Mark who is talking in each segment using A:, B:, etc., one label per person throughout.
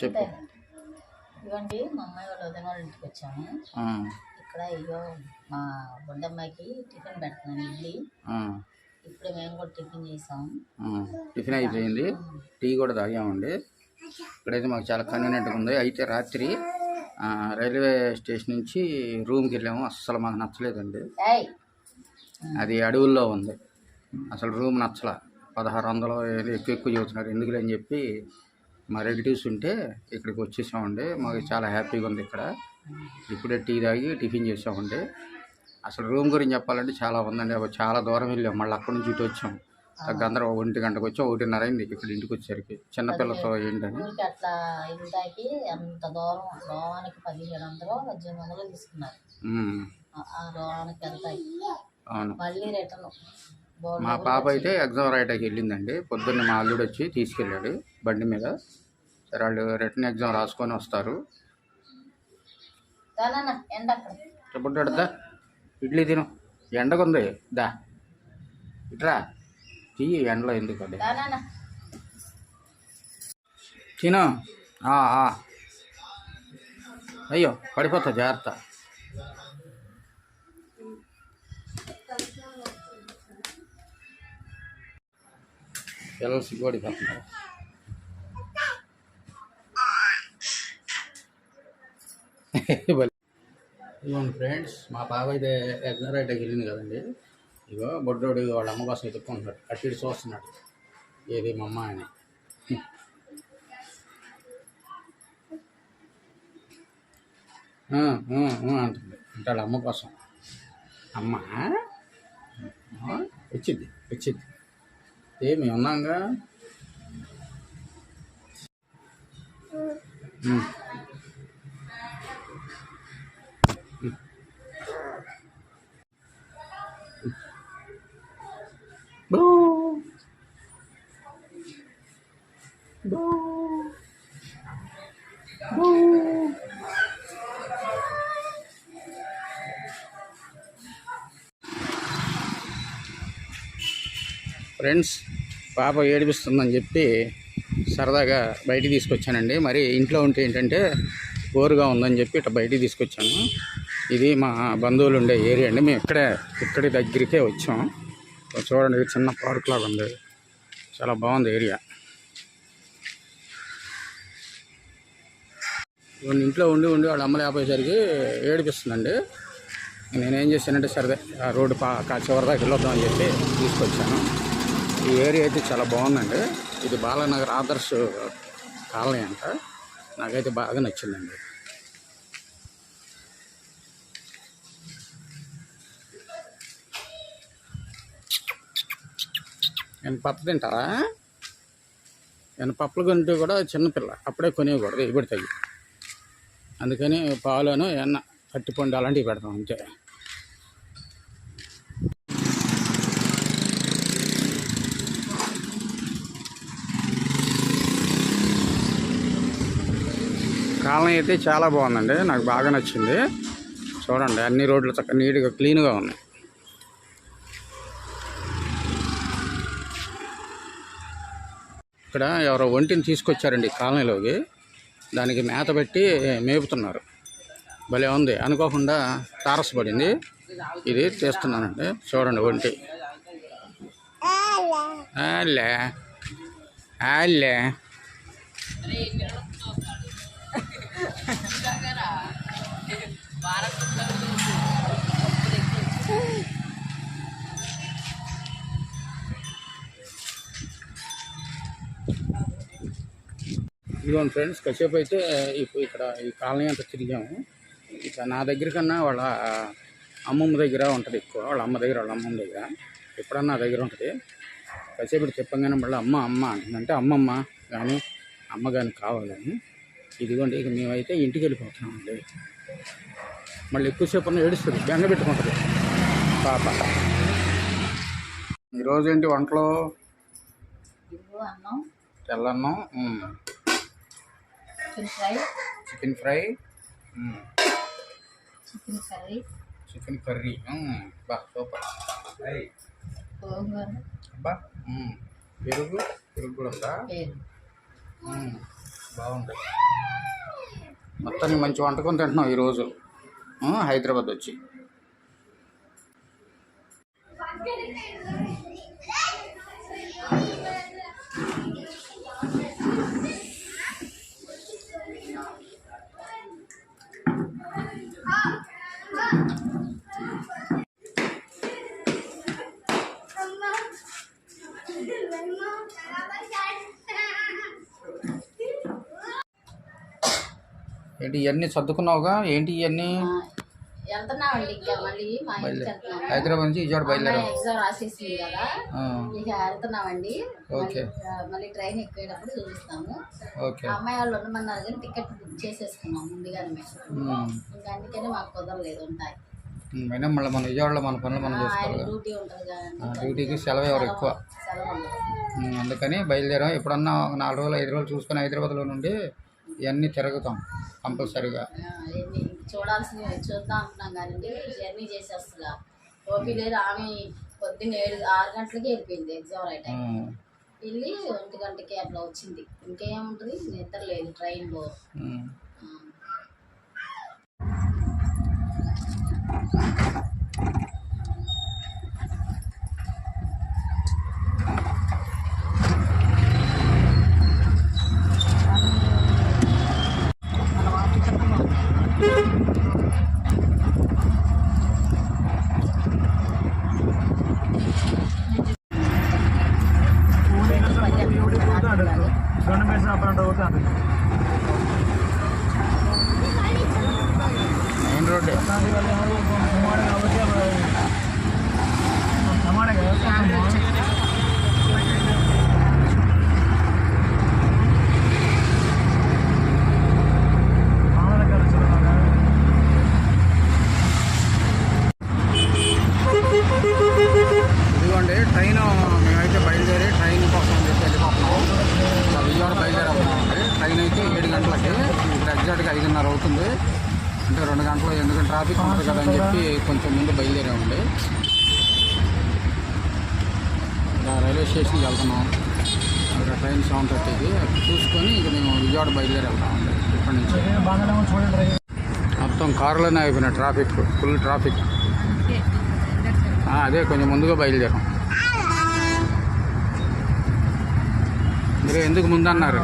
A: చెప్పు.
B: ఇవ్వండి మా అమ్మాయి వాళ్ళ వదిన వాళ్ళ ఇంటికి వచ్చాము. ఇక్కడ ఇగో మా బుడ్డమ్మాయికి టిఫిన్ పెడుతున్నాను ఇడ్లీ. ఇప్పుడు మేము కూడా టిఫిన్ చేసాము
A: ఆ. టిఫిన్ అయిపోయింది. టీ కూడా తాగామండి. ఇక్కడైతే మాకు చాలా కన్వీనియంట్గా ఉంది. అయితే రాత్రి రైల్వే స్టేషన్ నుంచి రూమ్కి వెళ్ళాము. అస్సలు మాకు నచ్చలేదండి. అది అడవుల్లో ఉంది. అసలు రూమ్ నచ్చల. పదహారు వందలు ఎక్కువ ఎక్కువ చెబుతున్నారు. ఎందుకులే అని చెప్పి మా రిలేటివ్స్ ఉంటే ఇక్కడికి వచ్చేసామండి. మాకు చాలా హ్యాపీగా ఉంది ఇక్కడ. ఇప్పుడే టీ తాగి టిఫిన్ చేసామండి. అసలు రూమ్ గురించి చెప్పాలంటే చాలా ఉందండి. చాలా దూరం వెళ్ళాం. మళ్ళీ అక్కడి నుంచి ఇటు వచ్చాం. గందర ఒంటి గంటకు వచ్చాం ఒకటిన్నర అయింది ఇక్కడ ఇంటికి వచ్చేసరికి. చిన్నపిల్లతో ఏంటని.
B: ఊరికి అట్లా ఇంటాకి అంత దూరం లోవానికి పదిహేడు వందలు పద్దెనిమిది వందలు తీసుకున్నారు.
A: ఉమ్,
B: ఆ- ఆ లోవానికి వెళ్తాయి
A: అవును.
B: మళ్ళీ రిటర్న్
A: మా పాప అయితే ఎగ్జామ్ రాయటానికి వెళ్ళిందండి. పొద్దున్న మా అల్లుడు వచ్చి తీసుకెళ్ళాడు బండి మీద. సరే వాళ్ళు రిటర్న్ ఎగ్జామ్ రాసుకొని వస్తారు. చెప్పంటాడు దా. ఇడ్లీ తిను. ఎండకుంది. దా. ఇట్రా. తీయి ఎండలో ఎందుకు అది? తిను. అయ్యో పడిపోతా జాగ్రత్త. పిల్లలు సిగ్గోడిపోతున్నారు ఇదిగోండి ఫ్రెండ్స్ మా పాప అయితే ఎగ్జామ్ రైట్కి వెళ్ళింది కదండి. ఇగో బొడ్డోడు వాళ్ళ అమ్మ కోసం ఎత్తుకుంటున్నాడు అటు ఇటు చూస్తున్నాడు. ఏది మా అమ్మ అని. అంటుంది. అంటే వాళ్ళ అమ్మ కోసం. అమ్మ? వచ్చింది వచ్చింది. ఏమి ఉన్నాగా ఉమ్. బూ బూ బూ ఫ్రెండ్స్ పాప ఏడిపిస్తుందని చెప్పి సరదాగా బయటికి తీసుకొచ్చానండి. మరి ఇంట్లో ఉంటే ఏంటంటే బోరుగా ఉందని చెప్పి ఇట్లా బయటికి తీసుకొచ్చాను. ఇది మా బంధువులు ఉండే ఏరియా అండి. మేము ఇక్కడే ఇక్కడి దగ్గరికే వచ్చాం. చూడండి ఇది చిన్న పార్క్ లాగా ఉంది. చాలా బాగుంది ఏరియా. ఇవన్నీ ఇంట్లో ఉండి ఉండి వాళ్ళ అమ్మలు ఆపేసరికి ఏడిపిస్తుందండి. నేనేం చేశానంటే సరదే ఆ రోడ్డు పా కా- చివరి దాకా వెళ్ళొద్దామని చెప్పి తీసుకొచ్చాను. ఈ ఏరియా అయితే చాలా బాగుందండి. ఇది బాలానగర్ ఆదర్శ్ కాలనీ అంట. నాకైతే బాగా నచ్చిందండి. నేను పప్పు తింటారా? నేను పప్పులు కొంటే కూడా చిన్నపిల్ల అప్పుడే కొనేయకూడదు ఇవి పెడతాయి. అందుకని పాలను ఎన్న అరటిపండు అలాంటివి పెడతాం అంతే. కాలనీ అయితే చాలా బాగుందండి. నాకు బాగా నచ్చింది. చూడండి అన్ని రోడ్లు చక్కగా నీట్గా క్లీన్గా ఉన్నాయి. ఇక్కడ ఎవరో ఒంటిని తీసుకొచ్చారండి కాలనీలోకి. దానికి మేత పెట్టి మేపుతున్నారు. భలే ఉంది. అనుకోకుండా తారసపడింది ఇది తీస్తున్నానండి. చూడండి ఒంటి. అల్లే అల్లే ఇదిగోండి ఫ్రెండ్స్ కాసేపు అయితే ఇప్పు- ఇక్కడ ఈ కాలనీ అంతా తిరిగాము. ఇక నా దగ్గర కన్నా వాళ్ళ అమ్మమ్మ దగ్గర ఉంటుంది ఎక్కువ వాళ్ళ అమ్మ దగ్గర వాళ్ళ అమ్మమ్మ దగ్గర. ఎప్పుడన్నా నా దగ్గర ఉంటుంది. కాసేపు చెప్పంగానే మళ్ళీ అమ్మ అమ్మ అంటుందంటే అమ్మమ్మ కానీ అమ్మ కానీ కావాలని ఇదిగోండి ఇక మేమైతే ఇంటికి వెళ్ళిపోతున్నామండి. మళ్ళీ ఎక్కువసేపు ఉన్న ఏడుస్తుంది బెంగ పెట్టుకుంటుంది. పాప. ఈరోజు ఏంటి వంటలో? తెల్లన్నం. Chicken fry chicken
B: fry. Chicken
A: curry chicken curry. బా సూపర్
B: గోంగూర
A: బా. పెరుగు పెరుగు కూడా ఉందా. బాగుంటాయి మొత్తానికి మంచి వంటకం తింటున్నాం ఈరోజు. ఆ, హైదరాబాద్ వచ్చి. ఏంటి ఇవన్నీ సర్దుకున్నావుగా? ఏంటి ఇవన్నీ?
B: ఆ, వెళ్తున్నామండి ఇంకా మళ్ళీ మా ఇంటికి
A: హైదరాబాద్ నుంచి విజయవాడ బయలుదేరాం.
B: ఎగ్జామ్ రాసేసింది కదా.
A: ఆ,
B: ఇక వెళ్తున్నామండి.
A: ఓకే.
B: మళ్ళీ, ట్రైన్ ఎక్కేటప్పుడు చూపిస్తాము.
A: ఓకే.
B: అమ్మాయి వాళ్ళు ఉండమన్నారు కానీ టికెట్ బుక్ చేసేసుకున్నాం ముందుగానే. మేము.
A: ఉమ్.
B: ఇంకా అందుకని మాకు కుదరలేదు ఉంటాయి.
A: అయినా మళ్ళీ మన విజయవాడలో మన పనులు మనం చేసుకోవాలి
B: డ్యూటీ ఉంటుంది
A: డ్యూటీకి సెలవు ఎవరు ఎక్కువ?
B: సెలవు ఉండదు.
A: ఉమ్, అందుకని బయలుదేరాం. ఎప్పుడన్నా ఒక నాలుగు రోజులు ఐదు రోజులు చూసుకొని హైదరాబాద్లో నుండి ఇవన్నీ తిరుగుతాం కంపల్సరీగా.
B: ఆ, చూడాల్సినవి చూద్దాం అనుకున్నాం కానీ జర్నీ చేసేస్తా ఓపీ లేదు. ఆమె పొద్దున్న ఏడు ఆరు గంటలకి వెళ్ళిపోయింది ఎగ్జామ్ రైట్ వెళ్ళి ఒంటి గంటకి అట్లా వచ్చింది. ఇంకేముంటుంది? నిద్ర లేదు. ట్రైన్లో.
A: ఉమ్. మెయిన్ రోడ్డే ఇదిగోండి రైల్వే స్టేషన్కి వెళ్తున్నాం. అక్కడ ట్రైన్ సెవెన్ థర్టీకి. చూసుకొని ఇక మేము విజయవాడ బయలుదేరి వెళ్తామండి ఇక్కడి నుంచి. మొత్తం కారులోనే అయిపోయినాయి ట్రాఫిక్ ఫుల్ ట్రాఫిక్. అదే కొంచెం ముందుగా బయలుదేరాం. మీరు ఎందుకు ముందన్నారు?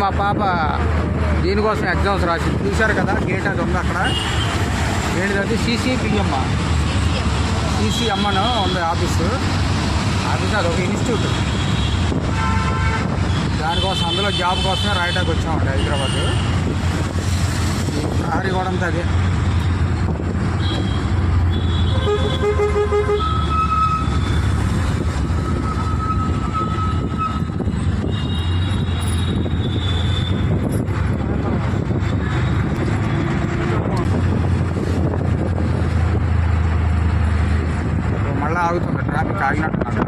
A: మా పాప దీనికోసం ఎగ్జామ్స్ రాసింది. చూశారు కదా గేట్ అది ఉంది అక్కడ. ఏంటిదంటే సీసీపిఎం సీసీఎమ్మను ఉంది ఆఫీసు. ఆఫీస్ అది ఒక ఇన్స్టిట్యూట్. దానికోసం అందులో జాబ్ కోసమే రాయటానికి వచ్చామండి హైదరాబాద్. ప్రహరీ కూడా అంతా అదే మళ్ళీ ఆగుతుంది ట్రాఫిక్ ఆగినట్టున్నారు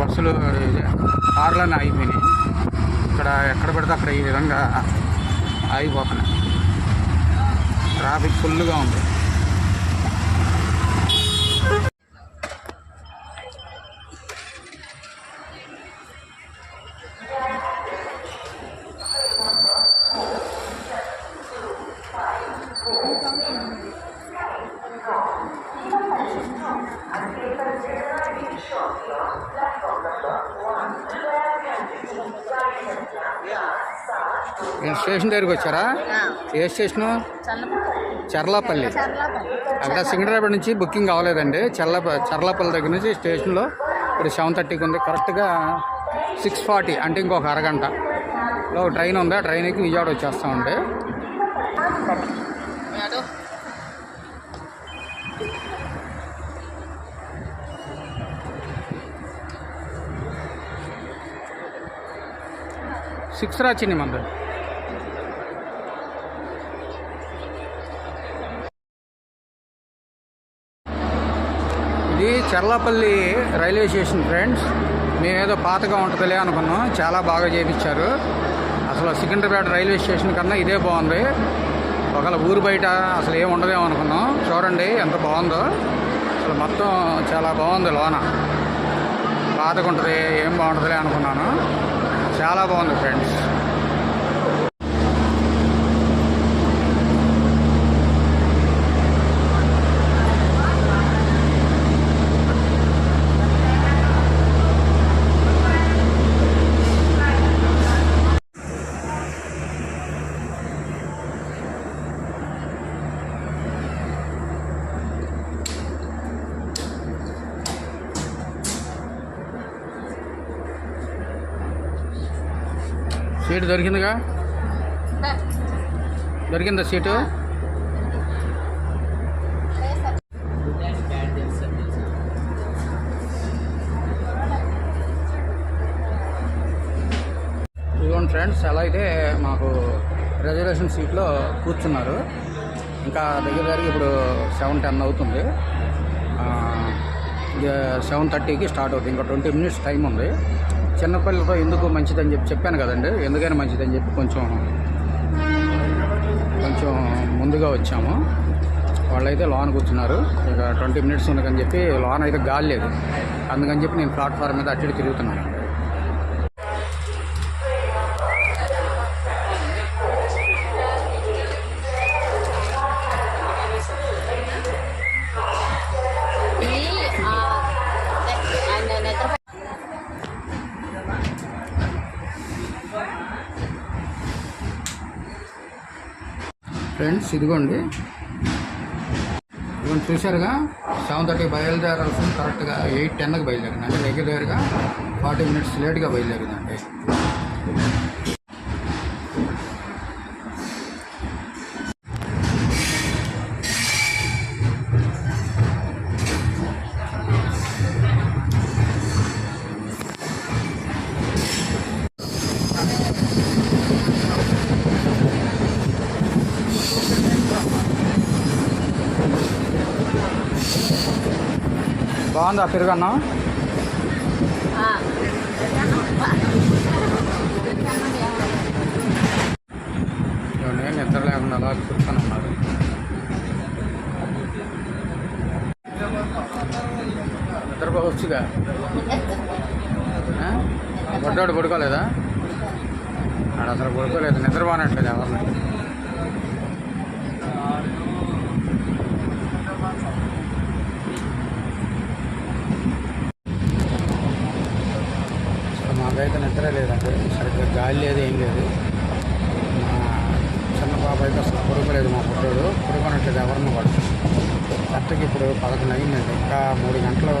A: బస్సులు కార్లన్నీ ఆగిపోయినాయి ఇక్కడ ఎక్కడ పెడితే అక్కడ ఈ విధంగా ఆగిపోతున్నాయి ట్రాఫిక్ ఫుల్గా ఉంది ఏం స్టేషన్ దగ్గరికి వచ్చారా? ఏ స్టేషను? చర్లాపల్లి. అక్కడ సికింద్రాబాద్ నుంచి బుకింగ్ అవ్వలేదండి చల్ల చర్లాపల్లి దగ్గర నుంచి స్టేషన్లో ఇప్పుడు సెవెన్ థర్టీకి ఉంది. కరెక్ట్గా సిక్స్ ఫార్టీ అంటే ఇంకొక అరగంట. లో ట్రైన్ ఉంది? ఆ ట్రైన్ ఎక్కి విజయవాడ వచ్చేస్తామండి సిక్స్ రాచింది మంది ఇది చర్లాపల్లి రైల్వే స్టేషన్ ఫ్రెండ్స్ మేమేదో పాతగా ఉంటుందిలే అనుకున్నాం. చాలా బాగా చేయించారు అసలు సికింద్రాబాద్ రైల్వే స్టేషన్ కన్నా ఇదే బాగుంది. ఒకవేళ ఊరు బయట అసలు ఏమి ఉండదేమో అనుకున్నాం. చూడండి ఎంత బాగుందో. అసలు మొత్తం చాలా బాగుంది లోన. పాతగా ఉంటుంది ఏం బాగుంటుందిలే అనుకున్నాను. చాలా బాగుంది ఫ్రెండ్స్ దొరికిందిగా? దొరికిందా సీటు? ఇదిగోండి ఫ్రెండ్స్ అలా అయితే మాకు రిజర్వేషన్ సీట్లో కూర్చున్నారు ఇంకా దగ్గర దగ్గర ఇప్పుడు సెవెన్ టెన్ అవుతుంది. సెవెన్ థర్టీకి స్టార్ట్ అవుతుంది. ఇంకా ట్వంటీ మినిట్స్ టైం ఉంది. చిన్నపిల్లలతో ఎందుకు మంచిదని చెప్పి చెప్పాను కదండి. ఎందుకైనా మంచిదని చెప్పి కొంచెం కొంచెం ముందుగా వచ్చాము. వాళ్ళైతే లోన్ కూర్చున్నారు. ఇక ట్వంటీ మినిట్స్ ఉండకని చెప్పి లోన్ అయితే గాలి లేదు. అందుకని చెప్పి నేను ప్లాట్ఫామ్ మీద అటు తిరుగుతున్నాను. ఫ్రెండ్స్ ఇదిగోండి. ఇవన్నీ చూశారుగా? సెవెన్ థర్టీ బయలుదేరాల్సింది కరెక్ట్గా ఎయిట్ టెన్కి బయలుదేరింది. అంటే దగ్గర దగ్గరగా ఫార్టీ మినిట్స్ లేట్గా బయలుదేరిందండి బాగుందా పెరుగన్నా నిద్ర లేకుండా అలా కూర్చొని ఉన్నారు నిద్రపోవచ్చుగా? పడ్డాడు పడుకోలేదా ఆడ అసలు పడుకోలేదు నిద్రపోనట్లేదు ఎవరిని అసలు మాకైతే నిద్ర లేదండి సరిగ్గా గాలి లేదు ఏం లేదు. మా చిన్న పాప అయితే అసలు పడుకోలేదు మా పుట్టాడు. పడుకోనట్లేదు ఎవరిని వాడు. కరెక్ట్గా ఇప్పుడు పదకొండు అయిందండి. ఇంకా మూడు గంటలు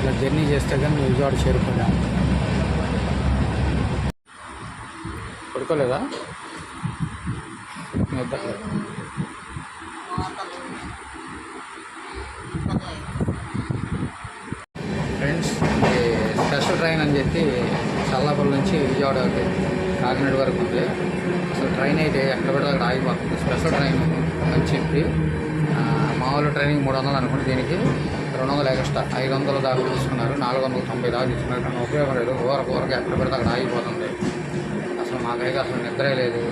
A: ఇలా జర్నీ చేస్తే కానీ విజయవాడ చేరుకోలేము పడుకోలేదా? నిద్రలేదు ఫ్రెండ్స్ స్పెషల్ ట్రైన్ అని చెప్పి చల్లాపల్లి నుంచి విజయవాడ కాకినాడ వరకు ఉంది. అసలు ట్రైన్ అయితే ఎక్కడ పడితే అక్కడ ఆగిపోతుంది. స్పెషల్ ట్రైన్ అని చెప్పి మామూలు ట్రైనింగ్ మూడు వందలు అనుకుంటే దీనికి రెండు వందలు ఎక్స్ట్రా. ఐదు వందల దాకా తీసుకున్నారు. నాలుగు వందల తొంభై దాకా తీసుకున్నారు. కానీ ఉపయోగం లేదు. ఊర ఊరకి ఎక్కడ పడితే అక్కడ ఆగిపోతుంది. అసలు మాకైతే అసలు నిద్రే లేదు.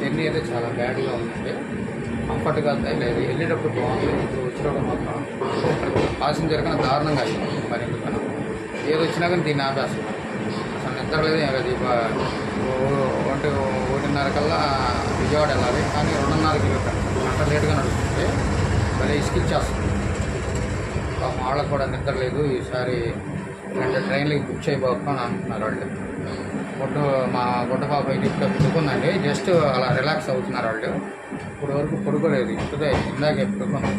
A: జర్నీ అయితే చాలా బ్యాడ్గా ఉందండి. కంఫర్ట్గా అయితే లేదు. వెళ్ళేటప్పుడు బాగుంది. ఇప్పుడు వచ్చేటప్పుడు మాత్రం పాసింజర్ కన్నా దారుణంగా అయింది మరి ఎందుకన్నా ఏది వచ్చినా కానీ దీన్ని ఆపేస్తాం. అసలు నిద్రలేదు లేదు ఒంటి ఒకటి ఒకటిన్నర కల్లా విజయవాడ వెళ్ళాలి. కానీ రెండున్నరకి గంట లేట్గా నడుస్తుంది. భలే ఇసుకిచ్చేస్తుంది పాపం వాళ్ళకు కూడా నిద్ర లేదు. ఈసారి రెండు ట్రైన్లకి బుక్ చేయబోకుండా అంటున్నారు వాళ్ళు. గుడ్డ మా గుడ్డ పాప అయితే జస్ట్ అలా రిలాక్స్ అవుతున్నారు వాళ్ళు. ఇప్పుడు వరకు పడుకోలేదు. ఇప్పుడే ఇందాకే పడుకున్నాం.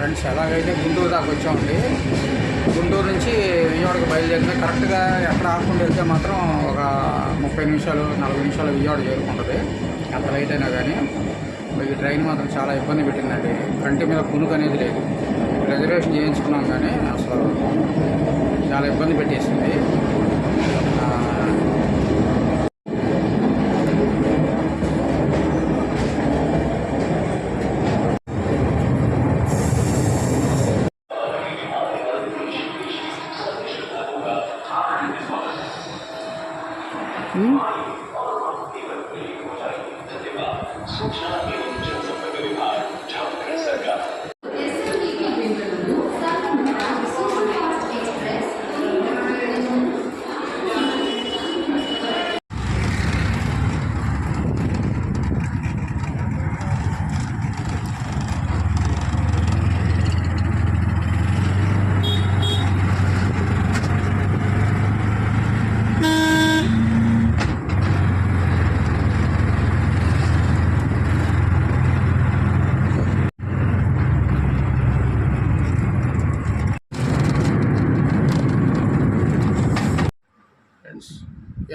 A: ఫ్రెండ్స్ ఎలాగైతే గుంటూరు దాకా వచ్చామండి గుంటూరు నుంచి విజయవాడకి బయలుదేరితే కరెక్ట్గా ఎక్కడ ఆకుండా వెళ్తే మాత్రం ఒక ముప్పై నిమిషాలు నలభై నిమిషాలు విజయవాడ చేరుకుంటుంది. ఎంత లేట్ అయినా కానీ ఈ ట్రైన్ మాత్రం చాలా ఇబ్బంది పెట్టిందండి. కంటి మీద కునుకు అనేది లేదు. రిజర్వేషన్ చేయించుకున్నాం కానీ అసలు చాలా ఇబ్బంది పెట్టేసింది.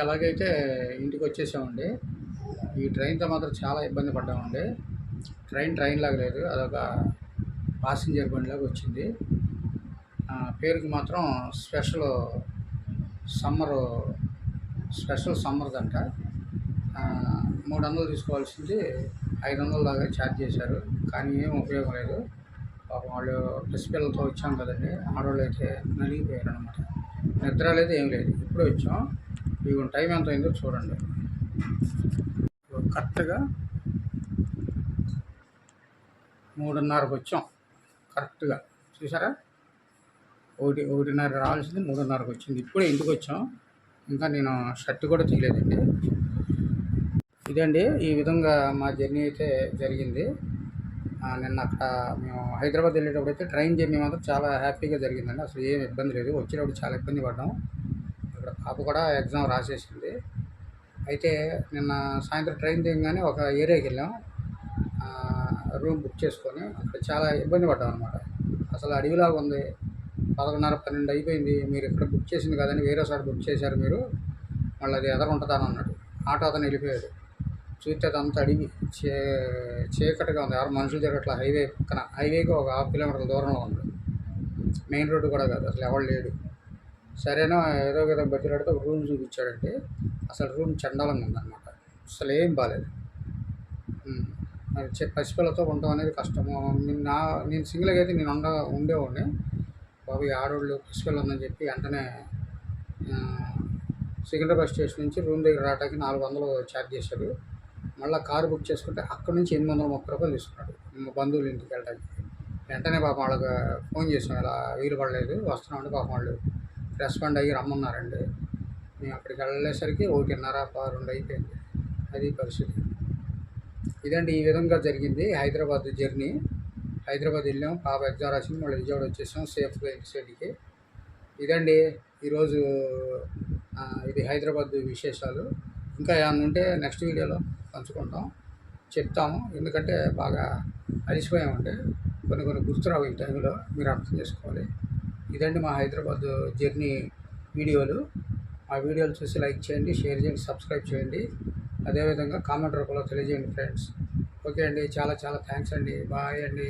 A: ఎలాగైతే ఇంటికి వచ్చేసామండి ఈ ట్రైన్తో మాత్రం చాలా ఇబ్బంది పడ్డామండి. ట్రైన్ ట్రైన్ లాగా లేదు అదొక పాసింజర్ బండిలాగా వచ్చింది. పేరుకి మాత్రం స్పెషల్ సమ్మర్ స్పెషల్ సమ్మర్దంట. మూడు వందలు తీసుకోవాల్సింది ఐదు వందల దాకా ఛార్జ్ చేశారు కానీ ఏం ఉపయోగం లేదు. పాపం వాళ్ళు పసిపిల్లలతో వచ్చాం కదండి ఆడవాళ్ళు అయితే నలిగిపోయారు అనమాట నిద్ర లేదు ఏం లేదు ఇప్పుడే వచ్చాం. ఇవి టైం ఎంత అయిందో చూడండి. కరెక్ట్గా మూడున్నరకు వచ్చాం. కరెక్ట్గా చూసారా? ఒకటి ఒకటిన్నర రావాల్సింది మూడున్నరకు వచ్చింది. ఇప్పుడే ఇంటికి వచ్చాం. ఇంకా నేను షర్ట్ కూడా తీయలేదండి. ఇదండి ఈ విధంగా మా జర్నీ అయితే జరిగింది. నిన్న అక్కడ మేము హైదరాబాద్ వెళ్ళేటప్పుడు అయితే ట్రైన్ జర్నీ మాత్రం చాలా హ్యాపీగా జరిగిందండి. అసలు ఏం ఇబ్బంది లేదు. వచ్చేటప్పుడు చాలా ఇబ్బంది పడ్డాం. ఇక్కడ పాప కూడా ఎగ్జామ్ రాసేసింది. అయితే నిన్న సాయంత్రం ట్రైన్ దిగగానే ఒక ఏరియాకి వెళ్ళాం. రూమ్ బుక్ చేసుకొని అక్కడ చాలా ఇబ్బంది పడ్డాం అనమాట అసలు అడవిలాగా ఉంది. పదకొండున్నర పన్నెండు అయిపోయింది. మీరు ఇక్కడ బుక్ చేసింది కదని వేరే చోట బుక్ చేశారు మీరు. మళ్ళీ అది ఎదర ఉంటుందని అన్నాడు. ఆటో అతను వెళ్ళిపోయాడు. చూస్తే అదంతా అడిగి చే చీకటిగా ఉంది. ఆరు మనుషులు తిరగట్ల హైవే పక్కన. హైవేకి ఒక హాఫ్ కిలోమీటర్ల దూరంలో ఉంది. మెయిన్ రోడ్డు కూడా కాదు. అసలు ఎవరు లేడు. సరేనా ఏదో ఏదో బతిలాడితే ఒక రూమ్ చూపించాడంటే అసలు రూమ్ చండాలంగా ఉందన్నమాట. అసలు ఏం బాగాలేదు మరి పసిపిల్లతో ఉండడం అనేది కష్టము. నా నేను సింగిల్గా అయితే నేను ఉండ ఉండేవాడిని. బాబు ఆడవాళ్ళు పసిపిల్ల ఉందని చెప్పి వెంటనే సికింద్రాబాద్ స్టేషన్ నుంచి రూమ్ దగ్గర రావడానికి నాలుగు వందలు ఛార్జ్ చేశాడు. మళ్ళీ కారు బుక్ చేసుకుంటే అక్కడ నుంచి ఎనిమిది వందల ముప్పై రూపాయలు తీసుకున్నాడు. మా ఇంటికి వెళ్ళడానికి వెంటనే పాపం వాళ్ళకి ఫోన్ చేసాం ఇలా వీలు పడలేదు వస్తున్నామంటే పాపం వాళ్ళు రెస్పాండ్ అయ్యి రమ్మన్నారండి. మేము అక్కడికి వెళ్ళేసరికి ఒకటిన్నర ప- రెండు అయిపోయింది. అది పరిస్థితి. ఇదండి ఈ విధంగా జరిగింది హైదరాబాద్ జర్నీ. హైదరాబాద్ వెళ్ళాం పాప ఎగ్జామ్ రాసింది మళ్ళీ విజయవాడ వచ్చేసాం సేఫ్గా ఇంటి సైడ్కి. ఇదండి ఈరోజు ఇది హైదరాబాద్ విశేషాలు. ఇంకా ఏమన్నా ఉంటే నెక్స్ట్ వీడియోలో పంచుకుంటాం. చెప్తాము. ఎందుకంటే బాగా అలసిపోయామంటే కొన్ని కొన్ని గుర్తురావు ఈ టైంలో మీరు అర్థం చేసుకోవాలి. ఇదండి మా హైదరాబాద్ జర్నీ వీడియోలు. ఆ వీడియోలు చూసి లైక్ చేయండి షేర్ చేయండి సబ్స్క్రైబ్ చేయండి. అదేవిధంగా కామెంట్ రూపంలో తెలియజేయండి ఫ్రెండ్స్. ఓకే అండి చాలా చాలా థ్యాంక్స్ అండి. బాయ్ అండి.